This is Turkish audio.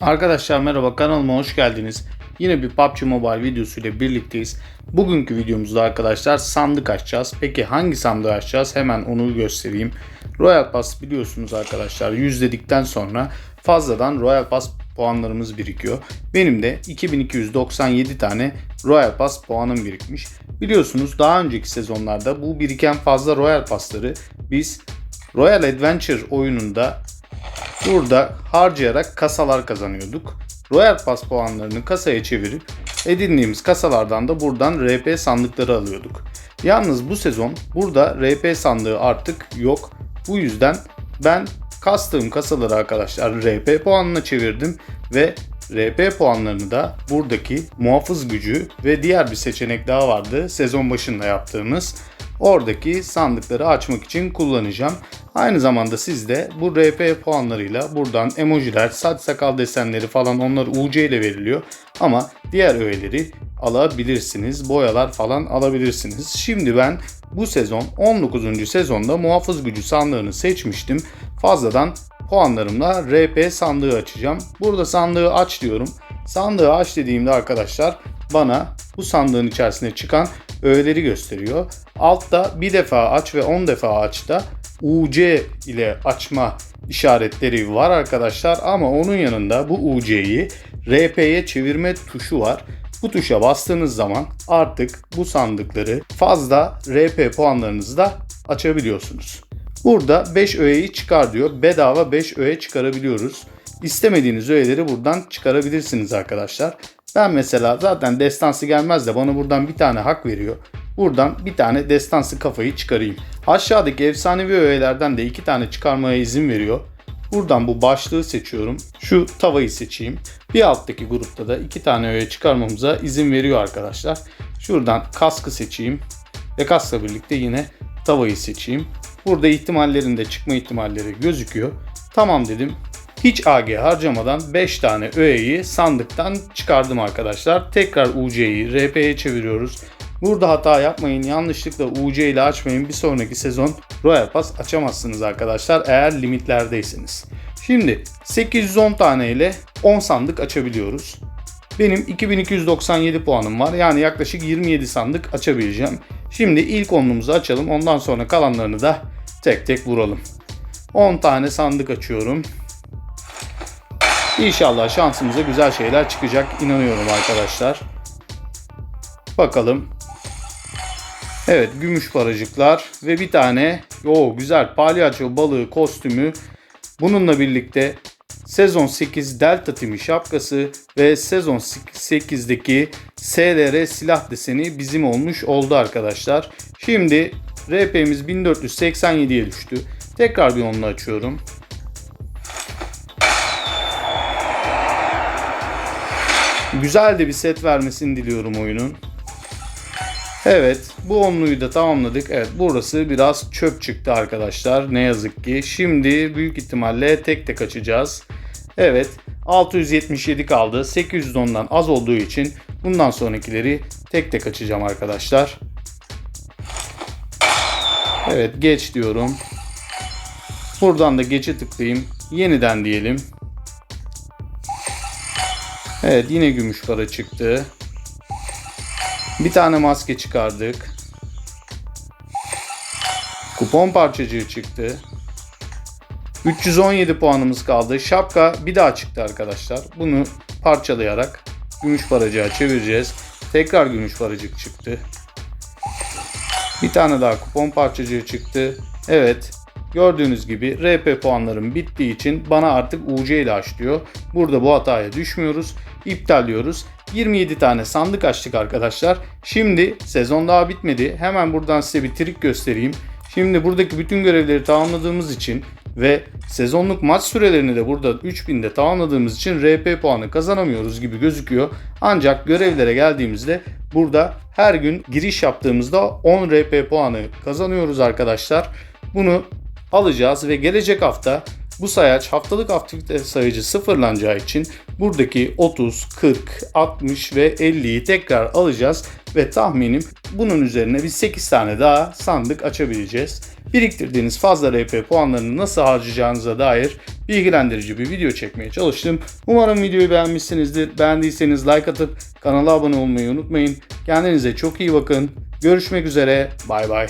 Arkadaşlar merhaba kanalıma hoş geldiniz. Yine bir PUBG Mobile videosu ile birlikteyiz. Bugünkü videomuzda arkadaşlar sandık açacağız. Peki hangi sandığı açacağız? Hemen onu göstereyim. Royal Pass biliyorsunuz arkadaşlar yüzledikten sonra fazladan Royal Pass puanlarımız birikiyor. Benim de 2297 tane Royal Pass puanım birikmiş. Biliyorsunuz daha önceki sezonlarda bu biriken fazla Royal Pass'ları biz Royal Adventure oyununda Burada harcayarak kasalar kazanıyorduk. Royal Pass puanlarını kasaya çevirip edindiğimiz kasalardan da buradan RP sandıkları alıyorduk. Yalnız bu sezon burada RP sandığı artık yok. Bu yüzden ben kastığım kasaları arkadaşlar RP puanına çevirdim ve RP puanlarını da buradaki muhafız gücü ve diğer bir seçenek daha vardı sezon başında yaptığımız. Oradaki sandıkları açmak için kullanacağım. Aynı zamanda siz de bu RP puanlarıyla buradan emojiler, saç sakal desenleri falan onlar UC ile veriliyor. Ama diğer öğeleri alabilirsiniz. Boyalar falan alabilirsiniz. Şimdi ben bu sezon 19. sezonda muhafız gücü sandığını seçmiştim. Fazladan puanlarımla RP sandığı açacağım. Burada sandığı aç diyorum. Sandığı aç dediğimde arkadaşlar bana bu sandığın içerisine çıkan öğeleri gösteriyor. Altta bir defa aç ve 10 defa aç da UC ile açma işaretleri var arkadaşlar ama onun yanında bu UC'yi RP'ye çevirme tuşu var. Bu tuşa bastığınız zaman artık bu sandıkları fazla RP puanlarınızı da açabiliyorsunuz. Burada 5 öğeyi çıkar diyor. Bedava 5 öğe çıkarabiliyoruz. İstemediğiniz öğeleri buradan çıkarabilirsiniz arkadaşlar. Ben mesela zaten destansı gelmez de bana buradan bir tane hak veriyor. Buradan bir tane destansı kafayı çıkarayım. Aşağıdaki efsanevi öğelerden de iki tane çıkarmaya izin veriyor. Buradan bu başlığı seçiyorum. Şu tavayı seçeyim. Bir alttaki grupta da iki tane öğe çıkarmamıza izin veriyor arkadaşlar. Şuradan kaskı seçeyim. Ve kaskla birlikte yine tavayı seçeyim. Burada ihtimallerinde çıkma ihtimalleri gözüküyor. Tamam dedim. Hiç AG harcamadan 5 tane öğeyi sandıktan çıkardım arkadaşlar. Tekrar UC'yi RP'ye çeviriyoruz. Burada hata yapmayın. Yanlışlıkla UC ile açmayın. Bir sonraki sezon Royal Pass açamazsınız arkadaşlar eğer limitlerdeyseniz. Şimdi 810 tane ile 10 sandık açabiliyoruz. Benim 2297 puanım var. Yani yaklaşık 27 sandık açabileceğim. Şimdi ilk onlumuzu açalım. Ondan sonra kalanlarını da tek tek vuralım. 10 tane sandık açıyorum. İnşallah şansımıza güzel şeyler çıkacak inanıyorum arkadaşlar. Bakalım. Evet gümüş paracıklar ve bir tane o güzel palyaço balığı kostümü. Bununla birlikte sezon 8 Delta Timi şapkası ve sezon 8'deki SLR silah deseni bizim olmuş oldu arkadaşlar. Şimdi RP'miz 1487'ye düştü. Tekrar bir onunla açıyorum. Güzel de bir set vermesini diliyorum oyunun. Evet bu onluyu da tamamladık. Evet burası biraz çöp çıktı arkadaşlar. Ne yazık ki. Şimdi büyük ihtimalle tek tek açacağız. Evet 677 kaldı. 810'dan az olduğu için bundan sonrakileri tek tek açacağım arkadaşlar. Evet geç diyorum. Buradan da geçe tıklayayım. Yeniden diyelim. Evet yine gümüş para çıktı. Bir tane maske çıkardık. Kupon parçacığı çıktı. 317 puanımız kaldı. Şapka bir daha çıktı arkadaşlar. Bunu parçalayarak gümüş paracığa çevireceğiz. Tekrar gümüş paracık çıktı. Bir tane daha kupon parçacığı çıktı. Evet. Gördüğünüz gibi RP puanlarım bittiği için bana artık UC ile açlıyor. Burada bu hataya düşmüyoruz. İptal diyoruz. 27 tane sandık açtık arkadaşlar. Şimdi sezon daha bitmedi. Hemen buradan size bir trik göstereyim. Şimdi buradaki bütün görevleri tamamladığımız için ve sezonluk maç sürelerini de burada 3000'de tamamladığımız için RP puanı kazanamıyoruz gibi gözüküyor. Ancak görevlere geldiğimizde burada her gün giriş yaptığımızda 10 RP puanı kazanıyoruz arkadaşlar. Bunu alacağız ve gelecek hafta bu sayaç haftalık aktivite sayıcı sıfırlanacağı için buradaki 30, 40, 60 ve 50'yi tekrar alacağız ve tahminim bunun üzerine bir 8 tane daha sandık açabileceğiz. biriktirdiğiniz fazla RP puanlarını nasıl harcayacağınıza dair bilgilendirici bir video çekmeye çalıştım. Umarım videoyu beğenmişsinizdir. Beğendiyseniz like atıp kanala abone olmayı unutmayın. Kendinize çok iyi bakın. Görüşmek üzere. Bay bay.